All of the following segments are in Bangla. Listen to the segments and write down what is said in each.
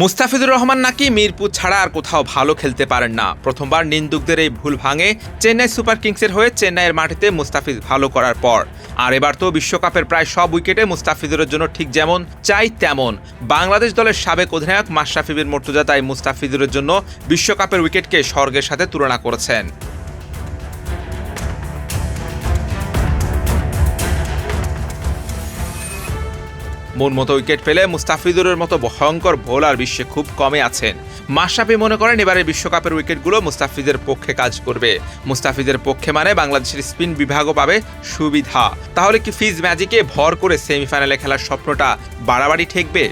মুস্তাফিজুর রহমান নাকি মিরপুর ছাড়া আর কোথাও ভালো খেলতে পারেন না। প্রথমবার নিন্দুকদের এই ভুল ভাঙে চেন্নাই সুপার কিংসের হয়ে চেন্নাইয়ের মাটিতে মুস্তাফিজ ভালো করার পর। আর এবার তো বিশ্বকাপের প্রায় সব উইকেটে মুস্তাফিজুরের জন্য ঠিক যেমন, চাই তেমন। বাংলাদেশ দলের সাবেক অধিনায়ক মাশরাফি বিন মর্তুজা তাই মুস্তাফিজুরের জন্য বিশ্বকাপের উইকেটকে স্বর্গের সাথে তুলনা করেছেন। মন মতো উইকেট পেলে মুস্তাফিজুরের মতো ভয়ঙ্কর বোলার বিশ্বে খুব কমে আছেন। মাশরাফি মনে করেন এবারের বিশ্বকাপের উইকেটগুলো মুস্তাফিজের পক্ষে কাজ করবে। মুস্তাফিজের পক্ষে মানে বাংলাদেশের স্পিন বিভাগও পাবে সুবিধা। তাহলে কি ফিজ ম্যাজিকে ভর করে সেমিফাইনালে খেলার স্বপ্নটা বাড়াবাড়ি ঠেকবে?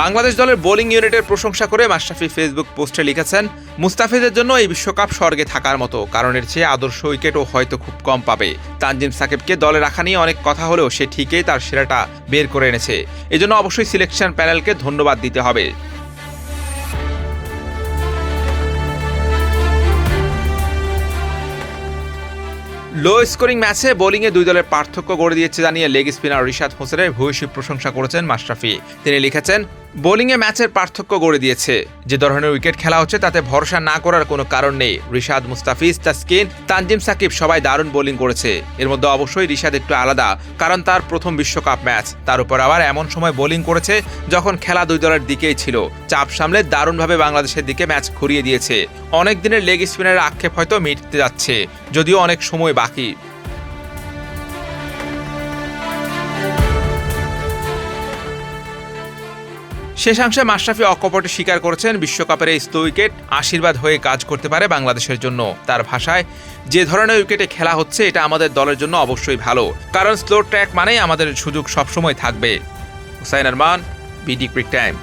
বাংলাদেশ দলের বোলিং ইউনিটের প্রশংসা করে মাশরাফি ফেসবুক পোস্টে লিখেছেন, মুস্তাফিজের জন্য এই বিশ্বকাপ স্বর্গে থাকার মতো, কারণ এর চেয়ে আদর্শ উইকেটও হয়তো খুব কম পাবে। তানজিম সাকিবকে দলে রাখা নিয়ে অনেক কথা হলেও সে ঠিকই তার সেরাটা বের করে এনেছে। এজন্য অবশ্যই সিলেকশন প্যানেলকে ধন্যবাদ দিতে হবে। লো স্কোরিং ম্যাচে বোলিংয়ে দুই দলের পার্থক্য গড়ে দিয়েছে জানিয়ে লেগ স্পিনার রিশাদ হোসেনের ভূয়সী প্রশংসা করেছেন মাশরাফি। তিনি লিখেছেন বোলিংয়ে ম্যাচের পার্থক্য গড়ে দিয়েছে। যে ধরনের উইকেট খেলা হচ্ছে, তাতে ভরসা না করার কোনো কারণ নেই। রিশাদ মুস্তাফিজ, তাসকিন, তানজিম সাকিব সবাই দারুণ বোলিং করেছে। এর মধ্যে অবশ্যই রিশাদ একটু আলাদা, কারণ তার প্রথম বিশ্বকাপ ম্যাচ। তার উপর আবার এমন সময় বোলিং করেছে, যখন খেলা দুই দলের দিকেই ছিল। চাপ সামলে দারুণভাবে বাংলাদেশের দিকে ম্যাচ ঘুরিয়ে দিয়েছে। অনেক দিনের লেগ স্পিনারের আক্ষেপ হয়তো মিটতে যাচ্ছে, যদিও অনেক সময় বাকি। শেষাংশে মাশরাফি অকপটে স্বীকার করেছেন, বিশ্বকাপের এই উইকেট আশীর্বাদ হয়ে কাজ করতে পারে বাংলাদেশের জন্য। তার ভাষায়, যে ধরনের উইকেটে খেলা হচ্ছে, এটা আমাদের দলের জন্য অবশ্যই ভালো। কারণ স্লো ট্র্যাক মানেই আমাদের সুযোগ সবসময় থাকবে। Hussain Arman, BD cric time.